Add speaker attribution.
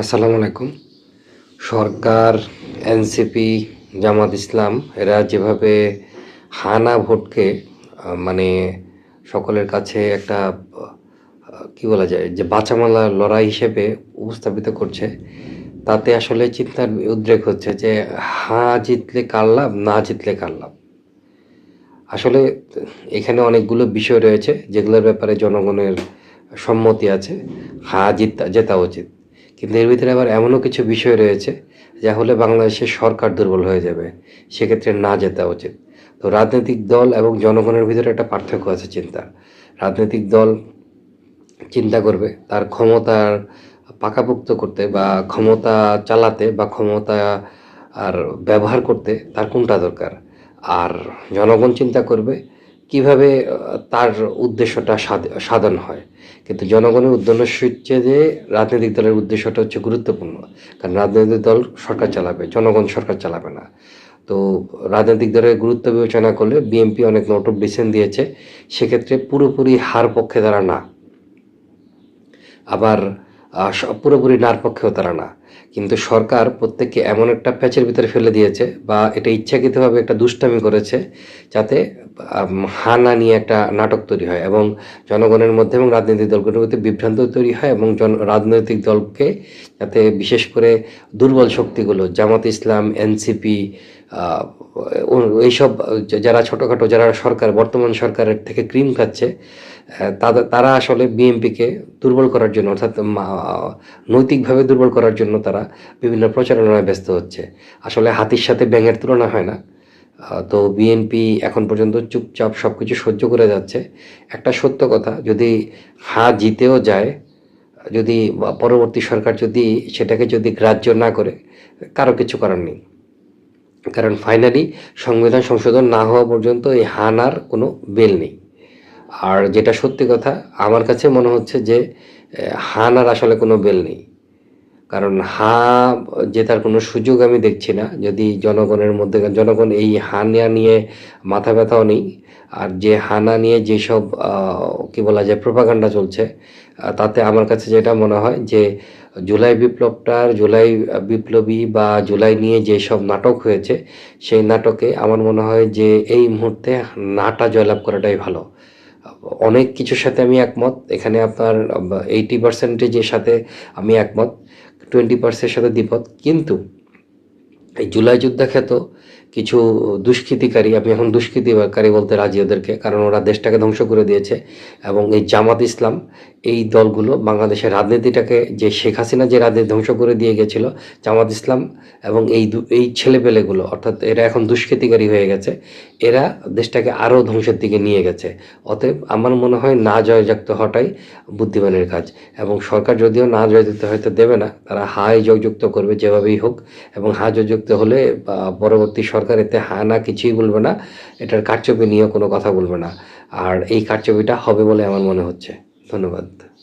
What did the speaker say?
Speaker 1: আসসালামু আলাইকুম। সরকার, এনসিপি, জামাত ইসলাম, এরা যেভাবে হানা ভোটকে মানে সকলের কাছে একটা কি বলা যায়, যে বাঁচামালা লড়াই হিসেবে উপস্থাপিত করছে, তাতে আসলে চিন্তার উদ্রেক হচ্ছে যে হা জিতলে কার লাভ, না জিতলে কার লাভ? আসলে এখানে অনেকগুলো বিষয় রয়েছে, যেগুলোর ব্যাপারে জনগণের সম্মতি আছে, হা জিতা, জেতা উচিত। কিন্তু এর ভিতরে আবার এমনও কিছু বিষয় রয়েছে যা হলে বাংলাদেশের সরকার দুর্বল হয়ে যাবে। সেক্ষেত্রে না জেতা উচিত। তো রাজনৈতিক দল এবং জনগণের ভিতরে একটা পার্থক্য আছে চিন্তার রাজনৈতিক দল চিন্তা করবে, তার ক্ষমতার পাকাপোক্ত করতে বা ক্ষমতা চালাতে বা ক্ষমতা আর ব্যবহার করতে তার কোনটা দরকার? আর জনগণ চিন্তা করবে কীভাবে তার উদ্দেশ্যটা সাধন হয়। কিন্তু জনগণের উদ্দেশ্য হচ্ছে যে, রাজনৈতিক দলের উদ্দেশ্যটা হচ্ছে গুরুত্বপূর্ণ। কারণ রাজনৈতিক দল সরকার চালাবে, জনগণ সরকার চালাবে না। তো রাজনৈতিক দলের গুরুত্ব বিবেচনা করলে বিএনপি অনেক নোট অফ ডিসিশন দিয়েছে, সেক্ষেত্রে পুরোপুরি হার পক্ষে তারা না। আবার পুরোপুরি নার পক্ষেও তারা না। কিন্তু সরকার প্রত্যেককে এমন একটা প্যাচের ভিতরে ফেলে দিয়েছে বা এটা ইচ্ছাকৃতভাবে একটা দুষ্টামি করেছে যাতে হানা নিয়ে একটা নাটক তৈরি হয় এবং জনগণের মধ্যে এবং রাজনৈতিক দলগুলোর মধ্যে বিভ্রান্ত তৈরি হয় এবং জন, রাজনৈতিক দলকে যাতে বিশেষ করে দুর্বল শক্তিগুলো, জামাত ইসলাম, এনসিপি এইসব যারা ছোটোখাটো, যারা সরকার, বর্তমান সরকারের থেকে ক্রিম খাচ্ছে তারা আসলে বিএনপিকে দুর্বল করার জন্য, অর্থাৎ নৈতিকভাবে দুর্বল করার জন্য তারা বিভিন্ন প্রচারণায় ব্যস্ত হচ্ছে। আসলে হাতির সাথে ব্যাঙের তুলনা হয় না। তো বিএনপি এখন পর্যন্ত চুপচাপ সব কিছু সহ্য করে যাচ্ছে। একটা সত্য কথা, যদি হা জিতেও যায়, যদি পরবর্তী সরকার যদি সেটাকে যদি গ্রাহ্য না করে, কারও কিছু করার নেই। কারণ ফাইনালি সংবিধান সংশোধন না হওয়া পর্যন্ত এই হানার কোনো বেল নেই। আর যেটা সত্যি কথা, আমার কাছে মনে হচ্ছে যে হানার আসলে কোনো বেল নেই। কারণ হা জেতার কোনো সুযোগ আমি দেখছি না। যদি জনগণের মধ্যে, জনগণ এই হানা নিয়ে মাথা ব্যথাও নেই, আর যে হানা নিয়ে যেসব কি বলা যায় প্রোপাগান্ডা চলছে তাতে আমার কাছে যেটা মনে হয় যে, জুলাই বিপ্লবটার, জুলাই বিপ্লবী বা জুলাই নিয়ে যেসব নাটক হয়েছে, সেই নাটকে আমার মনে হয় যে এই মুহূর্তে নাটা জয়লাভ করাটাই ভালো। অনেক কিছুর সাথে আমি একমত। এখানে আপনার এইটি পার্সেন্টেজের সাথে আমি একমত। টোয়েন্টি পার্সেন্টের সাথে দ্বিপদ। কিন্তু এই জুলাই যুদ্ধাখ্যাত কিছু দুষ্কৃতিকারী, আমি এখন দুষ্কৃতিকারী বলতে রাজি ওদেরকে, কারণ ওরা দেশটাকে ধ্বংস করে দিয়েছে। এবং এই জামাত ইসলাম, এই দলগুলো বাংলাদেশের রাজনীতিটাকে, যে শেখ হাসিনা যে রাজনীতি ধ্বংস করে দিয়ে গেছিল, জামাত ইসলাম এবং এই এই ছেলেপেলেগুলো, অর্থাৎ এরা এখন দুষ্কৃতিকারী হয়ে গেছে, এরা দেশটাকে আরও ধ্বংসের দিকে নিয়ে গেছে। অতএব আমার মনে হয় না জয়যুক্ত হওয়াটাই বুদ্ধিমানের কাজ। এবং সরকার যদিও না জয়যুক্ত হয়তো দেবে না, তারা হাই জয়যুক্ত করবে যেভাবেই হোক, এবং হা জয়যুক্ত হলে পরবর্তী সরকার এতে হা না কিছুই বলবে না, এটার কারচুপি নিয়েও কোনো কথা বলবে না। আর এই কারচুপিটা হবে বলে আমার মনে হচ্ছে। ধন্যবাদ।